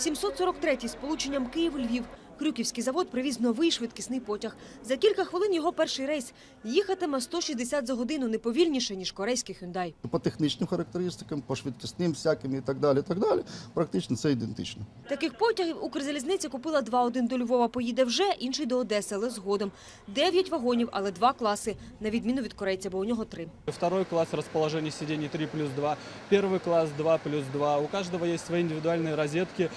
743-й з полученням Київ-Львів. Крюківський завод привіз новий швидкісний потяг. За кілька хвилин його перший рейс. Їхатиме 160 за годину, не повільніше, ніж корейський Hyundai. По технічним характеристикам, по швидкісним всяким і так далі, так далі, практично це ідентично. Таких потягів Укрзалізниця купила два. Один до Львова поїде вже, інший до Одеси, але згодом. Дев'ять вагонів, але два класи, на відміну від корейця, бо у нього три. Второй класс расположение сидений 3 плюс 2. Первый класс 2 плюс 2. У каждого есть свои индивидуальные розетки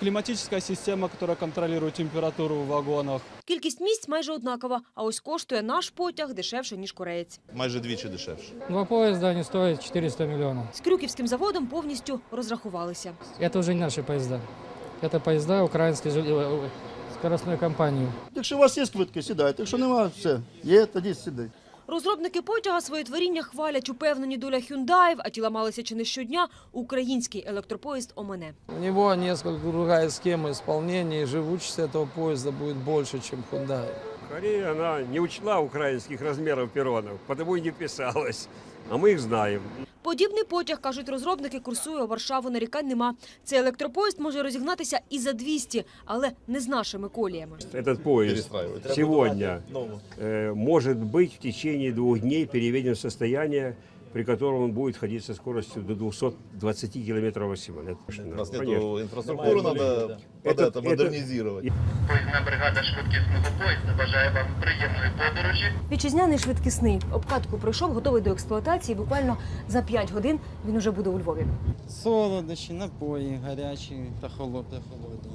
Климатическая система, которая контролирует температуру в вагонах. Кількість місць майже однакова, а ось коштує наш потяг дешевше, ніж кореєць. майже двічі дешевше. Два поезда, они стоят 400 миллионов. З Крюківським заводом повністю розрахувалися. Это уже не наши поезда. Это поезда украинской жел- э, э, скоростной компании. Якщо у вас є квитки, сідайте. Якщо немає, все. Є, тоді сідай. Розробники потяга своє творіння хвалять, упевнені доля хюндаїв, а ті ламалися чи не щодня, український електропоїзд ОМЕНЕ. У нього несколько другая схема виконання, і живучість цього поезда буде больше, ніж Hyundai. Корея, она не учла украинских размеров перронов, потому и не вписалась. А мы их знаем. Подібний потяг, кажуть розробники, курсує у Варшаву, нарікань нема. Цей електропоїзд може розігнатися і за 200, але не з нашими коліями. Этот поезд Перестраивать. сегодня Нову. э, может быть в течение двух дней переведен в состояние, при котором он будет ходить со скоростью до 220 километров в секунду. У нас Конечно. нету инфраструктуры, надо под Это- это, это- модернизировать. Поїзна бригада швидкісного поїзда бажає вам приємної подорожі. Вітчизняний швидкісний обкатку пройшов, готовий до експлуатації. Буквально за 5 годин він уже буде у Львові. Солодощі, напої, гарячі та холод- та холодні.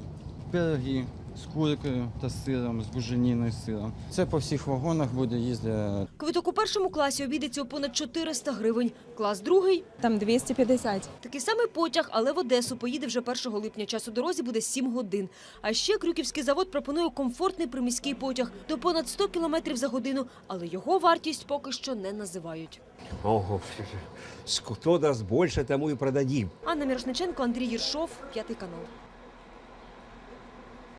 Пироги з куркою та сиром, з буженіною сиром. Це по всіх вагонах буде їздити Квиток у першому класі обійдеться у понад 400 гривень. Клас другий Там 250. Такий самий потяг, але в Одесу поїде вже 1 липня. Час у дорозі буде 7 годин. А ще Крюківський завод пропонує комфортний приміський потяг до понад 100 км за годину, але його вартість поки що не називають. Ого, кто даст больше, тому и продадим. Анна Мірошниченко, Андрій Єршов, п'ятий канал.